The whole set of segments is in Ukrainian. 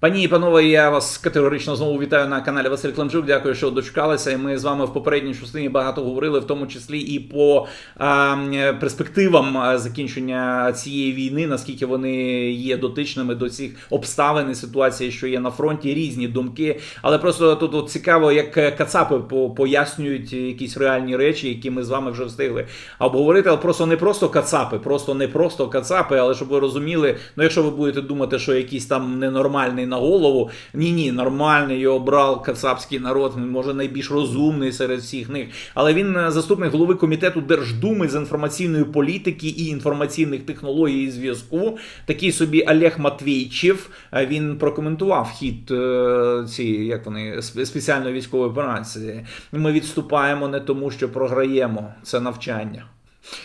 Пані і панове, я вас категорично знову вітаю на каналі Василь Климчук. Дякую, що дочекалися. І ми з вами в попередній частині багато говорили, в тому числі і по а, перспективам закінчення цієї війни, наскільки вони є дотичними до цих обставин і ситуації, що є на фронті, різні думки. Але просто тут от цікаво, як кацапи пояснюють якісь реальні речі, які ми з вами вже встигли обговорити. Але просто не просто кацапи, просто не просто кацапи, але щоб ви розуміли, ну якщо ви будете думати, що якийсь там ненормальний на голову, ні, ні, нормальний його обрав кацапський народ, він може найбільш розумний серед всіх них. Але він е, заступник голови комітету Держдуми з інформаційної політики і інформаційних технологій і зв'язку. Такий собі Олег Матвійчев. Е, Він прокоментував хід е, цієї, як вони спеціальної військової операції. Ми відступаємо не тому, що програємо. Це навчання.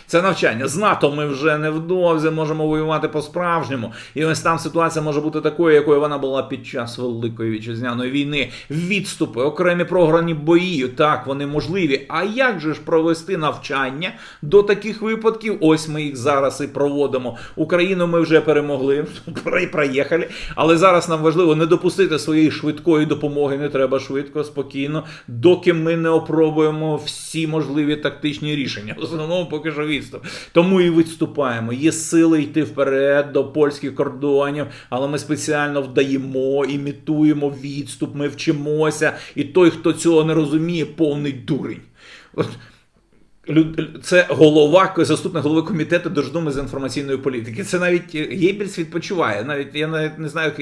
Це навчання. З НАТО ми вже невдовзі можемо воювати по-справжньому. І ось там ситуація може бути такою, якою вона була під час Великої вітчизняної війни. Відступи, окремі програні бої, так, вони можливі. А як же ж провести навчання до таких випадків? Ось ми їх зараз і проводимо. Україну ми вже перемогли, про- проїхали. Але зараз нам важливо не допустити своєї швидкої допомоги. Не треба швидко, спокійно, доки ми не опробуємо всі можливі тактичні рішення. В основному поки що відступ. Тому і відступаємо. Є сили йти вперед до польських кордонів, але ми спеціально вдаємо, імітуємо відступ, ми вчимося. І той, хто цього не розуміє, повний дурень. От Це голова, заступник голови комітету Держдуми з інформаційної політики. Це навіть Геббельс відпочиває. Навіть я навіть не знаю,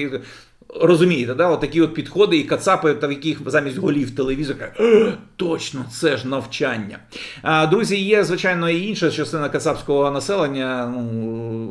розумієте, да? от такі от підходи і кацапи, та в яких замість голів телевізор кажуть, «Е, точно, це ж навчання. А, друзі, є звичайно і інша частина кацапського населення, ну,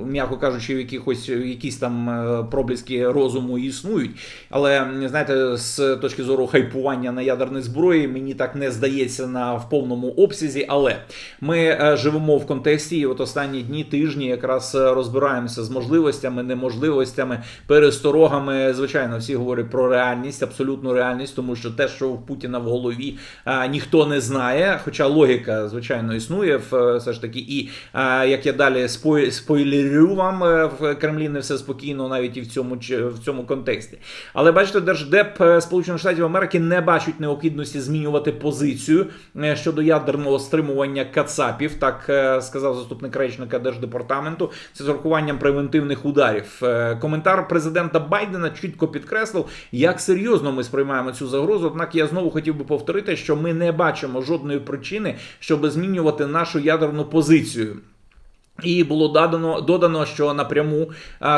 м'яко кажучи, в якихось якісь там е, проблиски розуму існують. Але знаєте, з точки зору хайпування на ядерній зброї, мені так не здається на в повному обсязі. Але ми е, живемо в контексті, і от останні дні, тижні якраз розбираємося з можливостями, неможливостями, пересторогами. Звичайно, всі говорять про реальність, абсолютну реальність, тому що те, що в Путіна в голові, е, ніхто не знає. Хоча логіка, звичайно, існує е, все ж таки. І е, як я далі спой, спойлерю вам е, в Кремлі не все спокійно, навіть і в цьому в цьому контексті. Але бачите, держдеп е, Сполучених Штатів Америки не бачить необхідності змінювати позицію щодо ядерного стримування кацапів, так сказав заступник речника держдепартаменту. Це з урахуванням превентивних ударів. Коментар президента Байдена чітко підкреслив, як серйозно ми сприймаємо цю загрозу. Однак я знову хотів би повторити, що ми не бачимо жодної причини, щоб змінювати нашу ядерну позицію. І було додано, додано, що напряму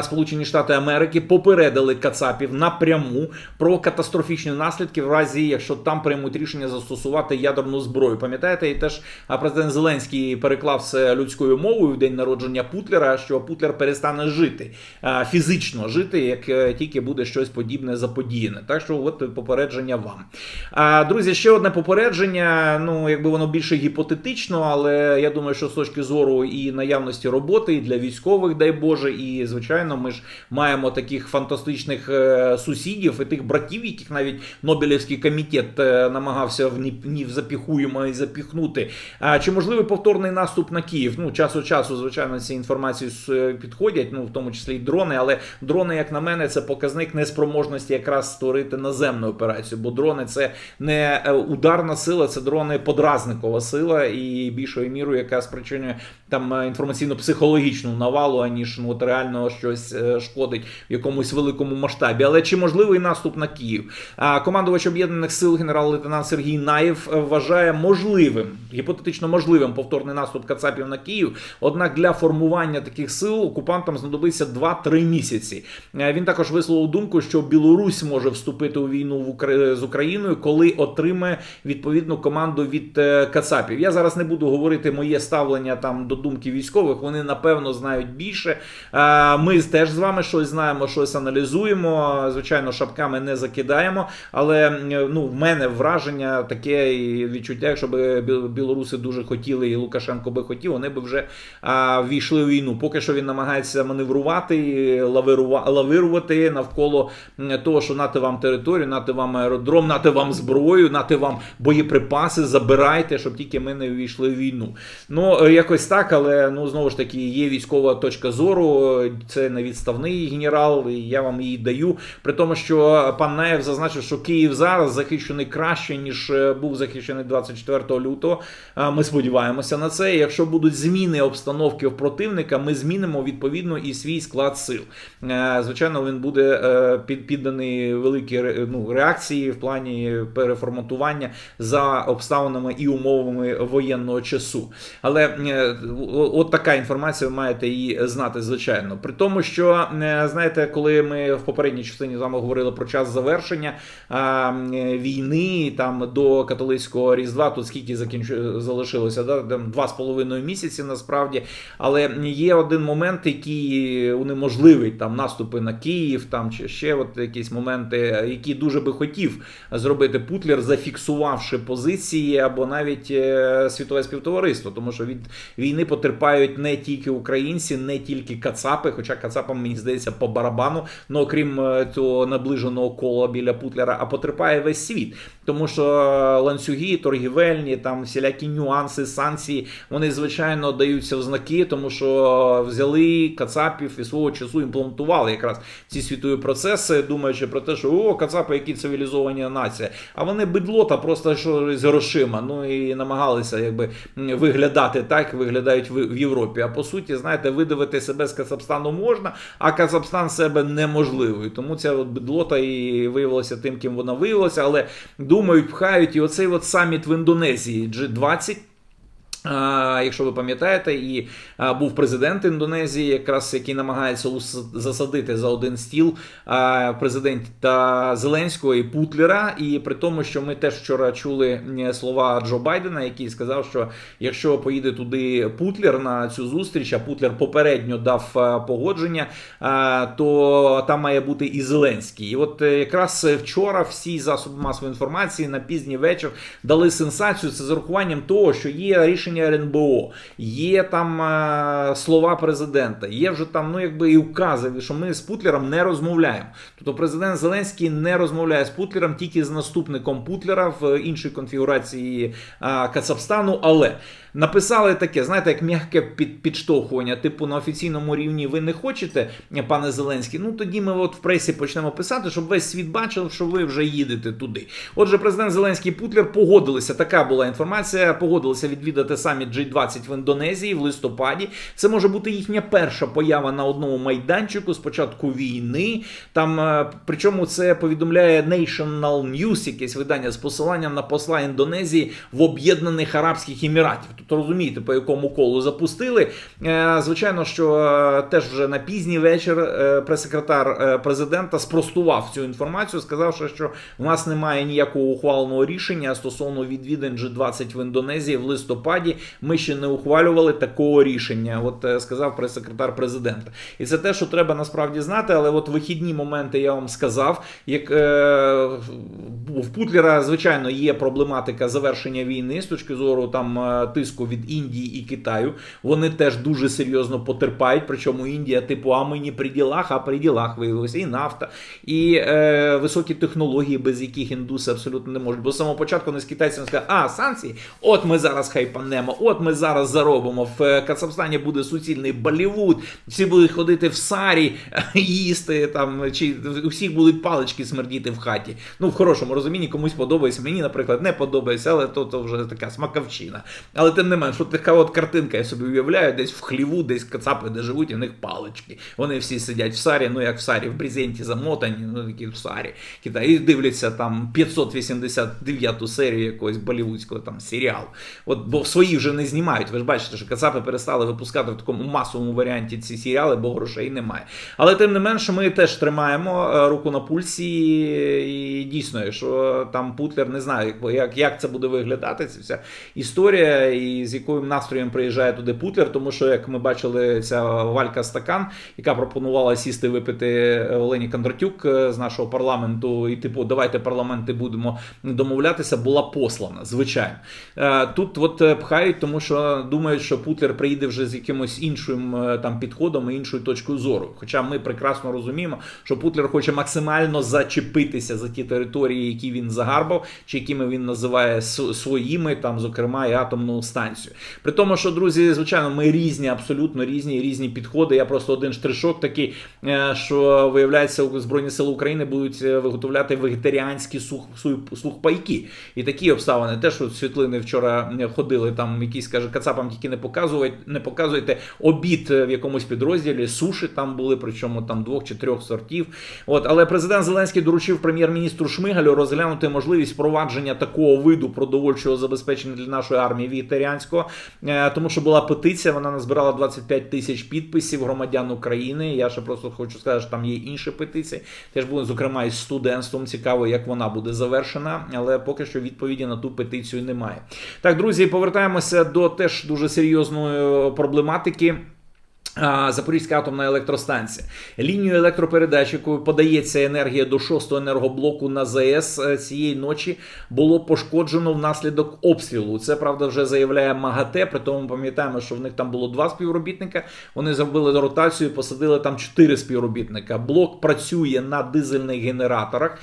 Сполучені Штати Америки попередили Кацапів напряму про катастрофічні наслідки в разі, якщо там приймуть рішення застосувати ядерну зброю. Пам'ятаєте, і теж а, президент Зеленський переклав це людською мовою в день народження Путлера, що Путлер перестане жити фізично жити, як е, тільки буде щось подібне заподіяне. Так що, от попередження вам. Друзі, ще одне попередження. Ну, якби воно більше гіпотетично, але я думаю, що з точки зору і наявності роботи і для військових, дай Боже, і звичайно, ми ж маємо таких фантастичних е, сусідів і тих братів, яких навіть Нобелівський комітет е, намагався в ні, запіхуємо і запіхнути. А чи можливий повторний наступ на Київ? Ну, час від часу, звичайно, ці інформації підходять, ну в тому числі і дрони, але дрони, як на мене, це показник неспроможності якраз створити наземну операцію, бо дрони це не е, ударна сила, це дрони подразникова сила, і більшою мірою, яка спричинює там е, інформаційно-психологічну навалу, аніж ну, от реально щось е, шкодить в якомусь великому масштабі. Але чи можливий наступ на Київ? А командувач об'єднаних сил генерал-лейтенант Сергій Наєв е, вважає можливим, гіпотетично можливим повторний наступ Кацапів на Київ. Однак для формування таких сил окупантам знадобиться 2-3 місяці. Е, Він також висловив думку, що Білорусь може вступити у війну в Укра- з Україною, коли отримає відповідну команду від Кацапів. Я зараз не буду говорити моє ставлення там до думки військових. Вони напевно знають більше. Ми теж з вами щось знаємо, щось аналізуємо. Звичайно, шапками не закидаємо. Але ну, в мене враження таке відчуття, якщо би білоруси дуже хотіли, і Лукашенко би хотів, вони би вже війшли у війну. Поки що він намагається маневрувати, і лавирувати навколо того, що нати вам територію, нати вам аеродром, нати вам зброю, нати вам боєприпаси, забирайте, щоб тільки ми не війшли в війну. Ну, якось так, але ну знову ж таки є військова точка зору. Це не відставний генерал, і я вам її даю. При тому, що пан Наєв зазначив, що Київ зараз захищений краще ніж е, був захищений 24 лютого. Ми сподіваємося на це. Якщо будуть зміни обстановки в противника, ми змінимо відповідно і свій склад сил. Е, Звичайно, він буде е, підданий великій ну, реакції в плані переформатування за обставинами і умовами воєнного часу. Але от така інформація ви маєте її знати, звичайно. При тому, що е, знаєте, коли ми в попередній частині з вами говорили про час завершення війни там до католицького різдва, тут скільки закінчу залишилося, да? там два з половиною місяці насправді. Але є один момент, який унеможливить там наступи на Київ, там чи ще от якісь моменти, які дуже би хотів зробити Путлер, зафіксувавши позиції або навіть е, світове співтовариство, тому що від війни потерпають не тільки українці, не тільки Кацапи, хоча Кацапам мені здається по барабану, ну окрім е, цього наближеного кола біля Путлера, а потерпає весь світ, тому що ланцюги, торгівельні, там всілякі нюанси, санкції, вони звичайно даються в знаки, тому що взяли Кацапів і свого часу імплементували якраз ці світові процеси, думаючи про те, що о, Кацапи, які цивілізовані нація. А вони бидлота, просто що з грошима. Ну і намагалися якби виглядати так, виглядають в Європі. А по суті, знаєте, видавити себе з Казахстану можна, а Казахстан себе неможливо. І тому ця от бидлота і виявилася тим, ким вона виявилася, але думають, пхають. І оцей от саміт в Індонезії G20. А, якщо ви пам'ятаєте, і був президент Індонезії, якраз який намагається засадити за один стіл президента Зеленського і Путлера. І при тому, що ми теж вчора чули слова Джо Байдена, який сказав, що якщо поїде туди Путлер на цю зустріч, а Путлер попередньо дав погодження, то там має бути і Зеленський. І от е, якраз вчора всі засоби масової інформації на пізній вечір дали сенсацію. Це з урахуванням того, що є рішення РНБО, є там слова президента, є вже там, ну якби і укази, що ми з Путлером не розмовляємо. Тобто президент Зеленський не розмовляє з Путлером, тільки з наступником Путлера в іншій конфігурації Кацапстану, але. Написали таке, знаєте, як м'яке під, підштовхування, типу на офіційному рівні ви не хочете, пане Зеленський. Ну тоді ми от в пресі почнемо писати, щоб весь світ бачив, що ви вже їдете туди. Отже, президент Зеленський і Путлер погодилися. Така була інформація. Погодилися відвідати саміт G20 в Індонезії в листопаді. Це може бути їхня перша поява на одному майданчику з початку війни. Там е, причому це повідомляє National News, якесь видання з посиланням на посла Індонезії в Об'єднаних Арабських Еміратів. Тобто розумієте, по якому колу запустили. Е, Звичайно, що е, теж вже на пізній вечір е, прес-секретар президента спростував цю інформацію, сказавши, що в нас немає ніякого ухваленого рішення стосовно відвідин G20 в Індонезії в листопаді. Ми ще не ухвалювали такого рішення. От сказав прес-секретар президента. І це те, що треба насправді знати. Але от вихідні моменти я вам сказав, як в Путлера, звичайно, є проблематика завершення війни з точки зору там е, тиску від Індії і Китаю. Вони теж дуже серйозно потерпають. Причому Індія, типу, а ми не при ділах, а при ділах виявилося і нафта, і е, високі технології, без яких індуси абсолютно не можуть. Бо з самого початку вони з китайцями сказали, а санкції, от ми зараз хайпанемо, от ми зараз заробимо. В е, Казахстані буде суцільний Болівуд, всі будуть ходити в сарі, їсти там, чи всіх будуть палички смердіти в хаті. Ну, в хорошому розумінні комусь подобається. Мені, наприклад, не подобається, але то, то вже така смаковчина. Але тим не менш, от така от картинка, я собі уявляю, десь в хліву, десь кацапи, де живуть, і в них палички. Вони всі сидять в сарі, ну як в сарі, в брезенті замотані, ну такі в сарі. І дивляться там 589 серію якогось болівудського там серіалу. От, бо свої вже не знімають. Ви ж бачите, що кацапи перестали випускати в такому масовому варіанті ці серіали, бо грошей немає. Але тим не менше, ми теж тримаємо е, руку на пульсі, і дійсно, якщо там Путлер не знаю, як, як, як це буде виглядати, ця вся історія, і з яким настроєм приїжджає туди Путлер, тому що, як ми бачили, ця Валька Стакан, яка пропонувала сісти випити Олені Кондратюк е, з нашого парламенту, і типу, давайте парламенти будемо домовлятися, була послана, звичайно. Е, Тут от е, пхають, тому що думають, що Путлер приїде вже з якимось іншим е, там підходом і іншою точкою зору. Хоча ми прекрасно розуміємо, що Путлер хоче максимально зачепитися за ті території, які він загарбав, чи якими він називає своїми, там, зокрема, і атомну станцію. Електростанцію. При тому, що друзі, звичайно, ми різні, абсолютно різні, різні підходи. Я просто один штришок такий, е, що виявляється, Збройні Сили України будуть е, виготовляти вегетаріанські сух, сух- сухпайки. І такі обставини. Теж от світлини вчора е, ходили, там якісь каже, кацапам тільки не показують, не показуйте обід в якомусь підрозділі, суші там були, причому там двох чи трьох сортів. От, але президент Зеленський доручив прем'єр-міністру Шмигалю розглянути можливість впровадження такого виду продовольчого забезпечення для нашої армії вегетаріанського, е, тому що була петиція, вона назбирала 25 тисяч підписів громадян України. Я ще просто хочу сказати, що там є інші петиції. Теж були, зокрема, із студентством. Цікаво, як вона буде завершена, але поки що відповіді на ту петицію немає. Так, друзі, повертаємося до теж дуже серйозної проблематики. Запорізька атомна електростанція. Лінію електропередач, якою подається енергія до шостого енергоблоку на ЗАЕС е, цієї ночі було пошкоджено внаслідок обстрілу. Це правда вже заявляє МАГАТЕ. При тому пам'ятаємо, що в них там було два співробітника. Вони зробили ротацію, посадили там чотири співробітника. Блок працює на дизельних генераторах.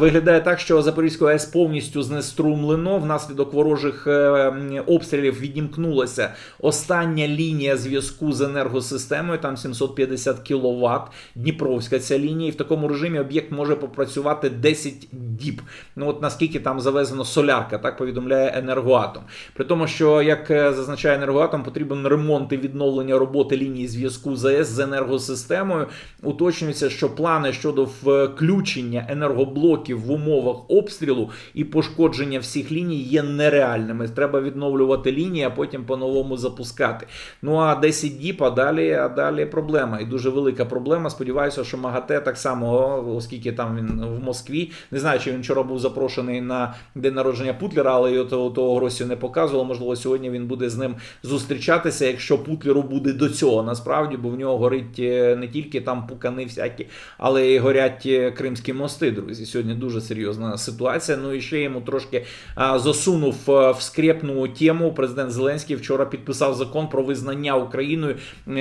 Виглядає так, що Запорізьку АЕС повністю знеструмлено. Внаслідок ворожих е, обстрілів відімкнулася остання лінія зв'язку з енергосистемою, там 750 кВт, Дніпровська ця лінія, і в такому режимі об'єкт може попрацювати 10 діб. Ну от наскільки там завезено солярка, так повідомляє енергоатом. При тому, що як е, зазначає енергоатом, потрібен ремонт і відновлення роботи лінії зв'язку ЗАЕС з енергосистемою. Уточнюється, що плани щодо включення енергоблоків в умовах обстрілу і пошкодження всіх ліній є нереальними. Треба відновлювати лінії, а потім по-новому запускати. Ну а 10 діб, а далі, а далі проблема. І дуже велика проблема. Сподіваюся, що МАГАТЕ так само, оскільки там він в Москві. Не знаю, чи він вчора був запрошений на день народження Путлера, але його того, того Росію не показувало. Можливо, сьогодні він буде з ним зустрічатися, якщо Путлеру буде до цього насправді, бо в нього горить е, не тільки там пукани всякі, але й горять е, кримські мости, друзі. Сьогодні дуже серйозна ситуація. Ну і ще йому трошки а, засунув е, в скрепну тему. Президент Зеленський вчора підписав закон про визнання Україною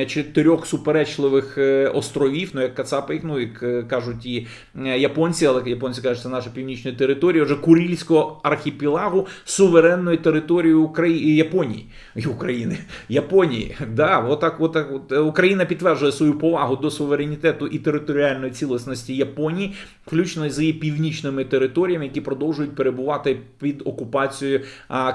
чотирьох суперечливих е, островів. Ну як Кацапи ну як е, кажуть і е, японці, але японці кажуть, це наша північна територія. Вже Курильського архіпелагу суверенної території України Японії і України Японії. Да, отак, отак, от Україна підтверджує свою повагу до суверенітету і територіальної цілісності Японії, включно з її північними територіями, які продовжують перебувати під окупацією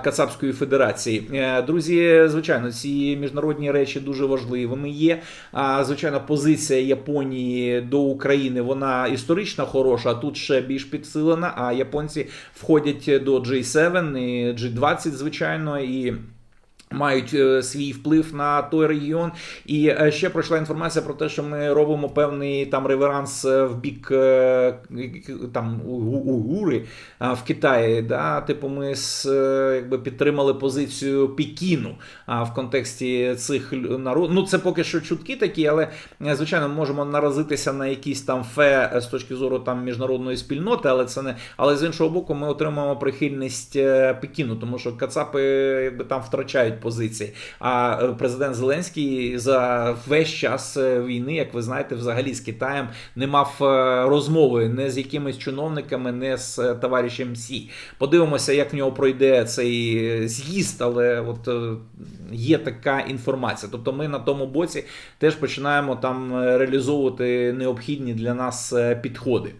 Кацапської Федерації. Е, Друзі, звичайно, ці міжнародні речі дуже важливими є. А, Звичайно, позиція Японії до України вона історично хороша, а тут ще більш підсилена. А японці входять до G7 і G20, звичайно, і. Мають е, свій вплив на той регіон, і е, ще пройшла інформація про те, що ми робимо певний там реверанс е, в бік там угури в Китаї. Да? Типу, ми з, якби підтримали позицію Пекіну в контексті цих народів. Ну це поки що чутки такі, але звичайно можемо наразитися на якісь там фе з точки зору там міжнародної спільноти, але це не але з іншого боку, ми отримаємо прихильність Пекіну, тому що Кацапи якби там втрачають позиції. А е, президент Зеленський за весь час е, війни, як ви знаєте, взагалі з Китаєм не мав е, розмови не з якимись чиновниками, не з товаришем Сі. Подивимося, як в нього пройде цей з'їзд, але от є така інформація. Тобто ми на тому боці теж починаємо там реалізовувати необхідні для нас підходи.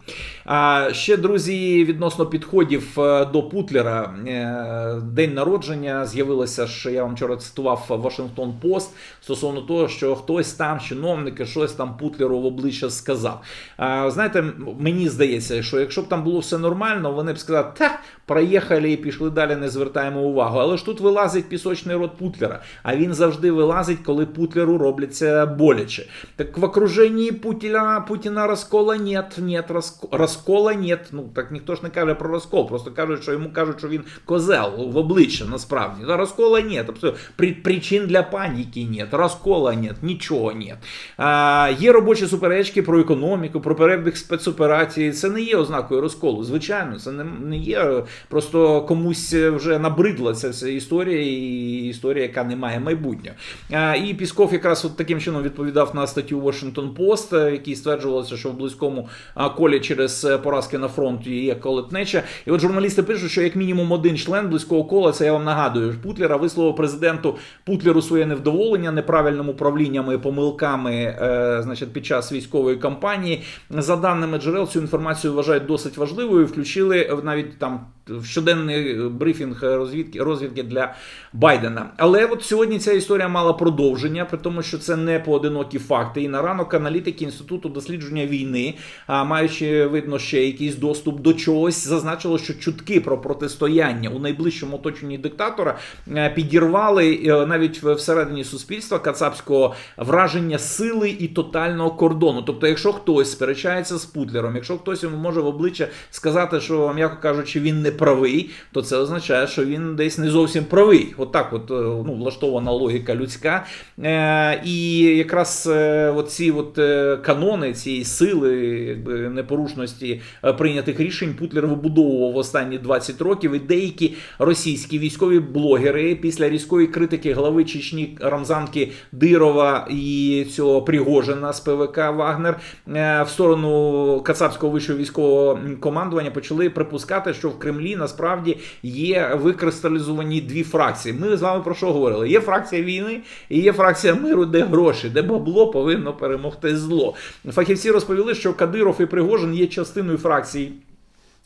А ще, друзі, відносно підходів до Путлера, день народження з'явилося ж, я вам вчора цитував Вашингтон Пост стосовно того, що хтось там, чиновники, щось там Путлеру в обличчя сказав. Знаєте, мені здається, що якщо б там було все нормально, вони б сказали, та проїхали і пішли далі, не звертаємо увагу. Але ж тут вилазить пісочний рот Путлера, а він завжди вилазить, коли Путлеру робляться боляче. Так в окруженні Путіна, Путіна розкола нет, нет, розко- розкола нет. Ну так ніхто ж не каже про розкол, просто кажуть, що йому кажуть, що він козел в обличчя насправді. Розкола нет, Абсолютно. При, причин для паніки нет, розкола нет, нічого нет. А, є робочі суперечки про економіку, про перебіг спецоперації. Це не є ознакою розколу. Звичайно, це не, не є. Просто комусь вже набридла ця вся історія, і історія, яка не має майбутнього. І Пісков якраз от таким чином відповідав на статтю Washington Post, в якій стверджувалося, що в близькому колі через е, поразки на фронті є колотнеча. І от журналісти пишуть, що як мінімум один член близького кола, це я вам нагадую, Путлера висловив президенту Путлеру своє невдоволення неправильним управлінням і помилками е, значить, під час військової кампанії. За даними джерел, цю інформацію вважають досить важливою. Включили навіть там щоденний брифінг розвідки розвідки для Байдена. Але от сьогодні ця історія мала продовження, при тому, що це не поодинокі факти. І на ранок аналітики інституту дослідження війни, а маючи видно ще якийсь доступ до чогось, зазначило, що чутки про протистояння у найближчому оточенні диктатора е, підірвали е, навіть всередині суспільства кацапського враження сили і тотального кордону. Тобто, якщо хтось сперечається з Путлером, якщо хтось йому може в обличчя сказати, що м'яко кажучи, він не правий, то це означає, що він десь не зовсім правий. Отак, от, от ну, влаштована логіка людська. Е, І якраз е, от е, канони цієї сили, якби непорушності е, прийнятих рішень Путлер вибудовував останні 20 років. І деякі російські військові блогери після різкої критики глави Чечні Рамзанки Дирова і цього Пригожина з ПВК Вагнер е, в сторону Кацапського вищого військового командування почали припускати, що в Кремлі насправді є викристалізовані дві фракції. Ми з вами про що говорили? Є фракція війни і є фракція миру, де гроші, де бабло повинно перемогти зло. Фахівці розповіли, що Кадиров і Пригожин є частиною фракції.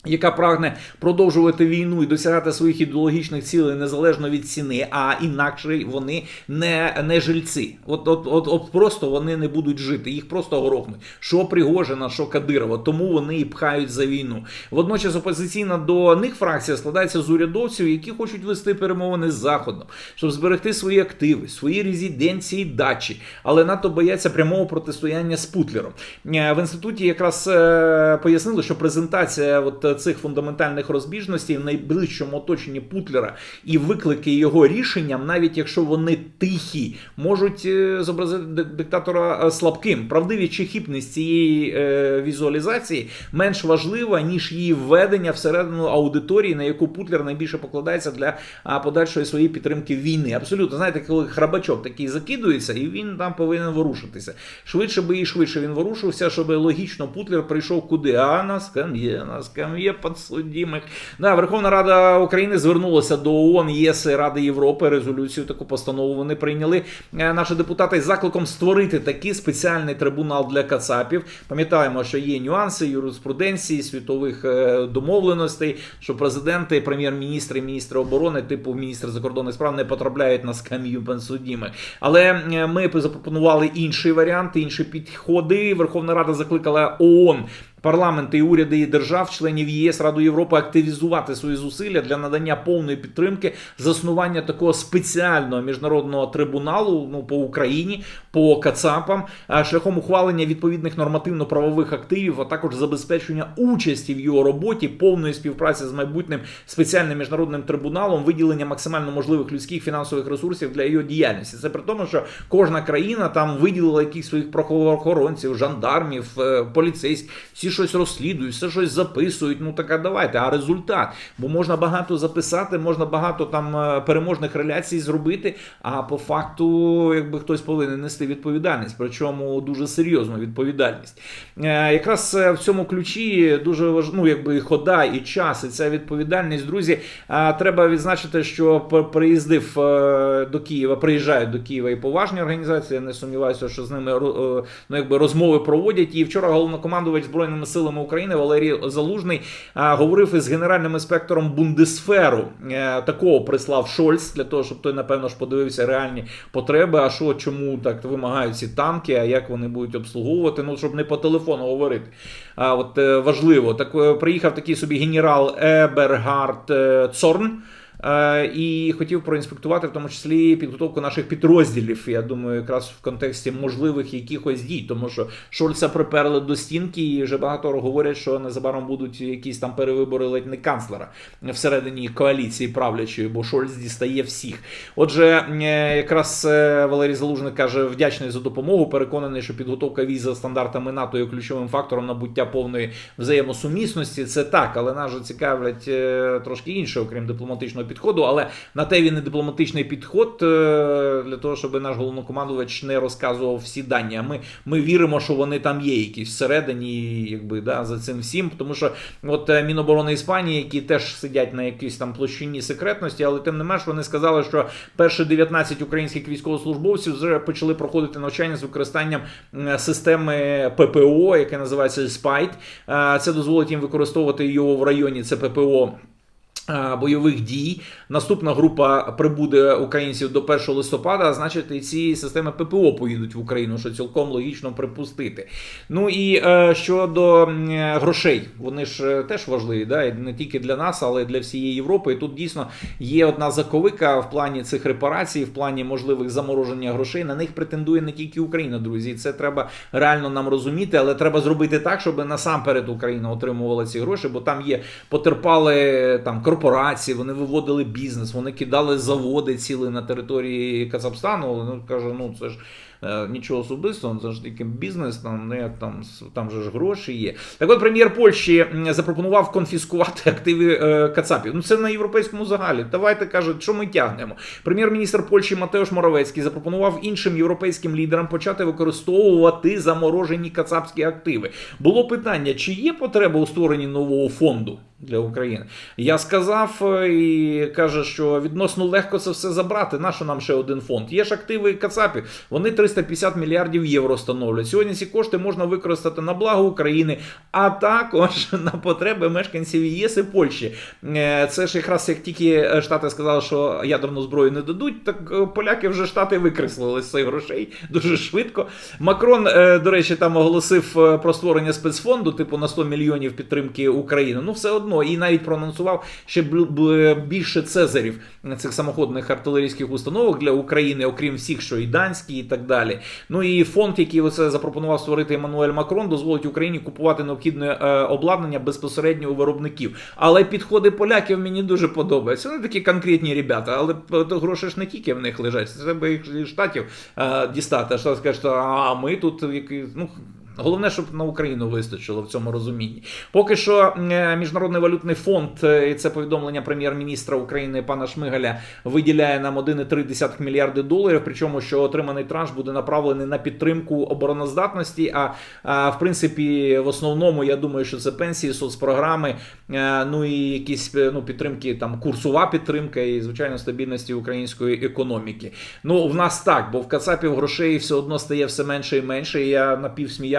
Яка прагне продовжувати війну і досягати своїх ідеологічних цілей незалежно від ціни, а інакше вони не не жильці. От от, от, от просто вони не будуть жити, їх просто горохнуть. Що Пригожина, що Кадирова, тому вони і пхають за війну. Водночас опозиційна до них фракція складається з урядовців, які хочуть вести перемовини з Заходом, щоб зберегти свої активи, свої резиденції, дачі, але надто бояться прямого протистояння з Путлером. Е, В інституті якраз е, пояснили, що презентація от цих фундаментальних розбіжностей в найближчому оточенні Путлера і виклики його рішенням, навіть якщо вони тихі, можуть е, зобразити диктатора е, слабким. Правдивість чи хіпність цієї е, візуалізації менш важлива, ніж її введення всередину аудиторії, на яку Путлер найбільше покладається для подальшої своєї підтримки війни. Абсолютно, знаєте, коли храбачок такий закидується, і він там повинен ворушитися. Швидше би і швидше він ворушився, щоб логічно Путлер прийшов куди? А на скам'є, на скам'є є підсудимих. Да, Верховна Рада України звернулася до ООН, ЄС і Ради Європи. Резолюцію таку постанову вони прийняли. Е, Наші депутати з закликом створити такий спеціальний трибунал для Кацапів. Пам'ятаємо, що є нюанси юриспруденції, світових е, домовленостей, що президенти, прем'єр-міністри, міністри оборони, типу міністр закордонних справ, не потрапляють на скам'ю підсудимих. Але е, ми запропонували інший варіант, інші підходи. Верховна Рада закликала ООН Парламенти і уряди і держав, членів ЄС Раду Європи активізувати свої зусилля для надання повної підтримки заснування такого спеціального міжнародного трибуналу ну по Україні, по Кацапам, шляхом ухвалення відповідних нормативно-правових активів, а також забезпечення участі в його роботі, повної співпраці з майбутнім спеціальним міжнародним трибуналом, виділення максимально можливих людських фінансових ресурсів для його діяльності. Це при тому, що кожна країна там виділила якихось своїх правоохоронців, жандармів, е, поліцейських. Всі щось розслідують, все щось записують. Ну так а давайте, а результат. Бо можна багато записати, можна багато там е, переможних реляцій зробити. А по факту, якби хтось повинен нести відповідальність, причому дуже серйозну відповідальність. Е, якраз е, в цьому ключі дуже важливо, ну, якби хода і час, і ця відповідальність, друзі. Треба відзначити, що приїздив до Києва, приїжджають до Києва і поважні організації. Я не сумніваюся, що з ними ну, якби розмови проводять. І вчора головнокомандувач збройними силами України Валерій Залужний говорив із генеральним інспектором Бундесферу. Е, такого прислав Шольц для того, щоб той, напевно, ж подивився реальні потреби. А що чому так вимагають ці танки? А як вони будуть обслуговувати? Ну щоб не по телефону говорити. А от е, важливо, так е, приїхав такий собі генерал Ебергард Цорн. Е, і хотів проінспектувати в тому числі підготовку наших підрозділів. Я думаю, якраз в контексті можливих якихось дій, тому що Шольца приперли до стінки, і вже багато говорять, що незабаром будуть якісь там перевибори ледь не канцлера всередині коаліції правлячої, бо Шольц дістає всіх. Отже, е, якраз е, Валерій Залужний каже, вдячний за допомогу. Переконаний, що підготовка віз за стандартами НАТО є ключовим фактором набуття повної взаємосумісності. Це так, але нас же цікавлять трошки інше, окрім дипломатичного підходу. Але на те він і дипломатичний підход е, для того, щоб наш головнокомандувач не розказував всі дані. А ми, ми віримо, що вони там є, якісь всередині, якби да, за цим всім. Тому що от е, Міноборони Іспанії, які теж сидять на якійсь там площині секретності, але тим не менш вони сказали, що перші 19 українських військовослужбовців вже почали проходити навчання з використанням системи ППО, яке називається SPITE. Е, Це дозволить їм використовувати його в районі це ППО. Бойових дій наступна група прибуде українців до 1 листопада. Значить, і ці системи ППО поїдуть в Україну, що цілком логічно припустити. Ну і е, щодо грошей, вони ж е, теж важливі, да? не тільки для нас, але й для всієї Європи. І тут дійсно є одна заковика в плані цих репарацій, в плані можливих замороження грошей. На них претендує не тільки Україна, друзі. Це треба реально нам розуміти, але треба зробити так, щоб насамперед Україна отримувала ці гроші, бо там є потерпали там корпорації, вони виводили бізнес, вони кидали заводи ціли на території Казахстану. Ну каже, ну це ж. е, Нічого особистого, це ж тільки бізнес, там ну як там там же ж гроші є. Так от прем'єр Польщі запропонував конфіскувати активи е, Кацапів. Ну це на європейському загалі. Давайте кажуть, що ми тягнемо. Прем'єр-міністр Польщі Матеуш Моровецький запропонував іншим європейським лідерам почати використовувати заморожені кацапські активи. Було питання, чи є потреба у створенні нового фонду для України. Я сказав е, і каже, що відносно легко це все забрати. Нащо нам ще один фонд? Є ж активи Кацапів, вони 350 мільярдів євро становлять. Сьогодні ці кошти можна використати на благо України, а також на потреби мешканців ЄС і Польщі. Е, Це ж якраз як тільки Штати сказали, що ядерну зброю не дадуть, так е, поляки вже штати викреслили з цих грошей дуже швидко. Макрон, до речі, там оголосив про створення спецфонду, типу на 100 мільйонів підтримки України. Ну, все одно, і навіть проанонсував ще більше цезарів цих самоходних артилерійських установок для України, окрім всіх, що і данські, і так далі. Ну і фонд, який оце запропонував створити Еммануель Макрон, дозволить Україні купувати необхідне е, обладнання безпосередньо у виробників. Але підходи поляків мені дуже подобаються. Вони такі конкретні ребята, але гроші ж не тільки в них лежать. Це треба їх зі штатів е, дістати. А штат скаже, що а ми тут ну. Головне, щоб на Україну вистачило в цьому розумінні. Поки що е, Міжнародний валютний фонд, е, і це повідомлення прем'єр-міністра України пана Шмигаля, виділяє нам 1,3 мільярди доларів. Причому що отриманий транш буде направлений на підтримку обороноздатності. А, а в принципі, в основному я думаю, що це пенсії, соцпрограми, е, ну і якісь ну, підтримки, там курсова підтримка і звичайно стабільності української економіки. Ну в нас так, бо в Кацапів грошей все одно стає все менше і менше. І я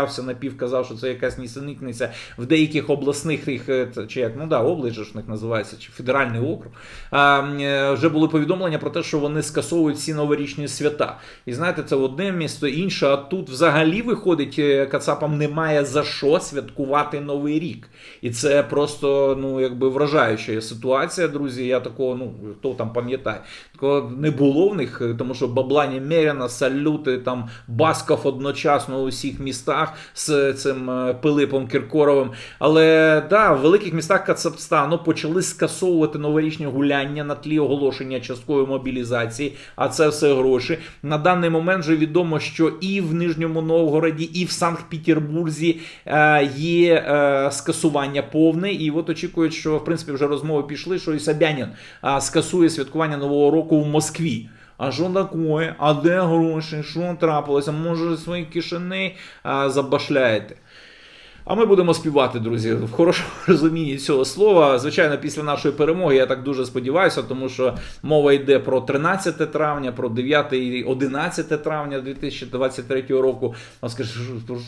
напівсміявся, напів казав, що це якась нісенітниця в деяких обласних е, чи як ну да, область ж них називається, чи федеральний округ. А, е, вже були повідомлення про те, що вони скасовують всі новорічні свята. І знаєте, це одне місто, інше. А тут взагалі виходить, е, Кацапам немає за що святкувати новий рік. І це просто ну якби вражаюча ситуація, друзі. Я такого, ну хто там пам'ятає, не було в них, е, тому що бабла немерено, салюти, там Басков одночасно у всіх містах з цим е, Пилипом Кіркоровим. Але да, в великих містах Кацапстану почали скасовувати новорічні гуляння на тлі оголошення часткової мобілізації, а це все гроші. На даний момент вже відомо, що і в Нижньому Новгороді, і в Санкт-Петербурзі е, є скасування повне. І от очікують, що в принципі вже розмови пішли, що і Собянін е, скасує святкування Нового року в Москві. А що таке? А де гроші? Що трапилося? Може, свої кишени а, забашляєте? А ми будемо співати, друзі, в хорошому розумінні цього слова. Звичайно, після нашої перемоги я так дуже сподіваюся, тому що мова йде про 13 травня, про 9 і 11 травня 2023 року. А скажи,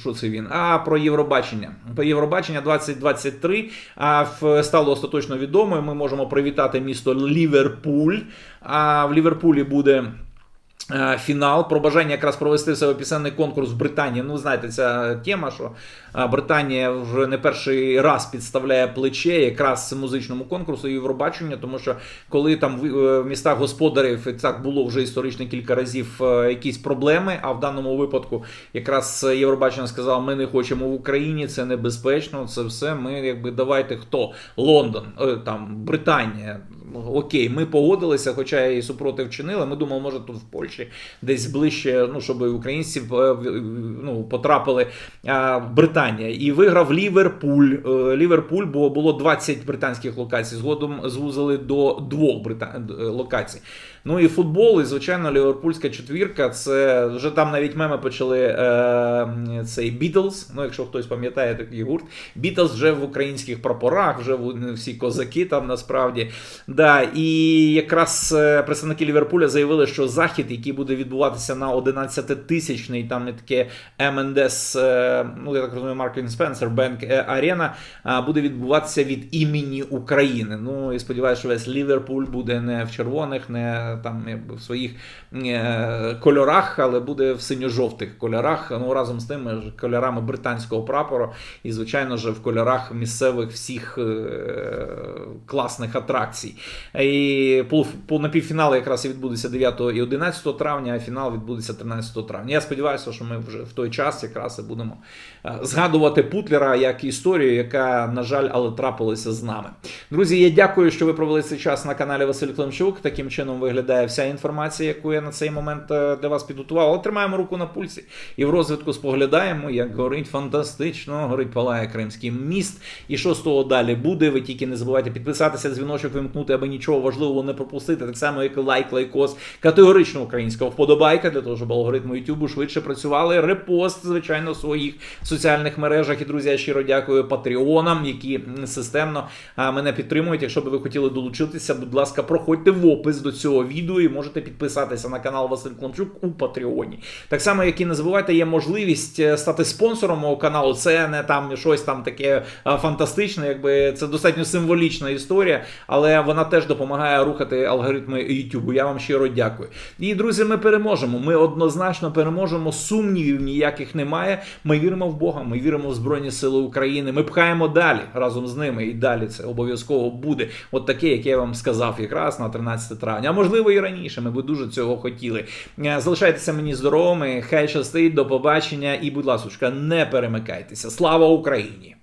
що- це він? А про Євробачення. Про Євробачення 2023 а, стало остаточно відомо. Ми можемо привітати місто Ліверпуль. А в Ліверпулі буде. Е, Фінал про бажання якраз провести себе пісенний конкурс в Британії. Ну, знаєте, ця тема, що е, Британія вже не перший раз підставляє плече якраз музичному конкурсу Євробачення, тому що коли там в, е, містах господарів так було вже історично кілька разів якісь проблеми. А в даному випадку якраз Євробачення сказав: ми не хочемо в Україні, це небезпечно. Це все. Ми якби давайте хто Лондон, там Британія. Окей, ми погодилися, хоча і супротив чинили. Ми думали, може тут в Польщі десь ближче, ну щоб українці е, ну, потрапили Британія. І виграв Ліверпуль. Е, Ліверпуль, бо було 20 британських локацій. Згодом звузили до двох брита... е, локацій. Ну і футбол, і звичайно, ліверпульська четвірка. Це вже там навіть меми почали е, цей Бітлз. Ну, якщо хтось пам'ятає такий гурт. Бітлз вже в українських прапорах, вже в- всі козаки там насправді. Да, і якраз е, представники Ліверпуля заявили, що захід, який буде відбуватися на 11-тисячний, там не таке МНДС, е, ну я так розумію, Маркін Спенсер, Бенк Арена, а, буде відбуватися від імені України. Ну і сподіваюся, що весь Ліверпуль буде не в червоних, не там якби в своїх е, кольорах, але буде в синьо-жовтих кольорах. Ну разом з тими кольорами британського прапору, і звичайно ж в кольорах місцевих всіх е, класних атракцій. І по напівфінали якраз і відбудеться 9 і 11 травня, а фінал відбудеться 13 травня. Я сподіваюся, що ми вже в той час якраз і будемо е, згадувати Путлера як історію, яка, на жаль, але трапилася з нами. Друзі, я дякую, що ви провели цей час на каналі Василь Климчук. Таким чином виглядає вся інформація, яку я на цей момент е, для вас підготував. Але тримаємо руку на пульсі і в розвитку споглядаємо, як горить фантастично, горить палає Кримський міст. І що з того далі буде? Ви тільки не забувайте підписатися, дзвіночок вимкнути, аби нічого важливого не пропустити. Так само, як лайк, лайкос, категорично українського вподобайка, для того, щоб алгоритми YouTube швидше працювали. Репост, звичайно, в своїх соціальних мережах. І друзі, я щиро дякую патреонам, які системно мене підтримують. Якщо би ви хотіли долучитися, будь ласка, проходьте в опис до цього відео і можете підписатися на канал Василь Климчук у Патреоні. Так само, як і не забувайте, є можливість е, стати спонсором мого каналу. Це не там щось там таке фантастичне, якби це достатньо символічна історія, але вона теж допомагає рухати алгоритми YouTube. Я вам щиро дякую. І друзі, ми переможемо. Ми однозначно переможемо. Сумнівів ніяких немає. Ми віримо в Бога, ми віримо в Збройні Сили України. Ми пхаємо далі разом з ними. І далі це обов'язково буде. От таке, як я вам сказав, якраз на 13 травня. А можливо і раніше. Ми би дуже цього хотіли. Е, Залишайтеся мені здоровими. Хай щастить, до побачення. І, будь ласка, не перемикайтеся. Слава Україні!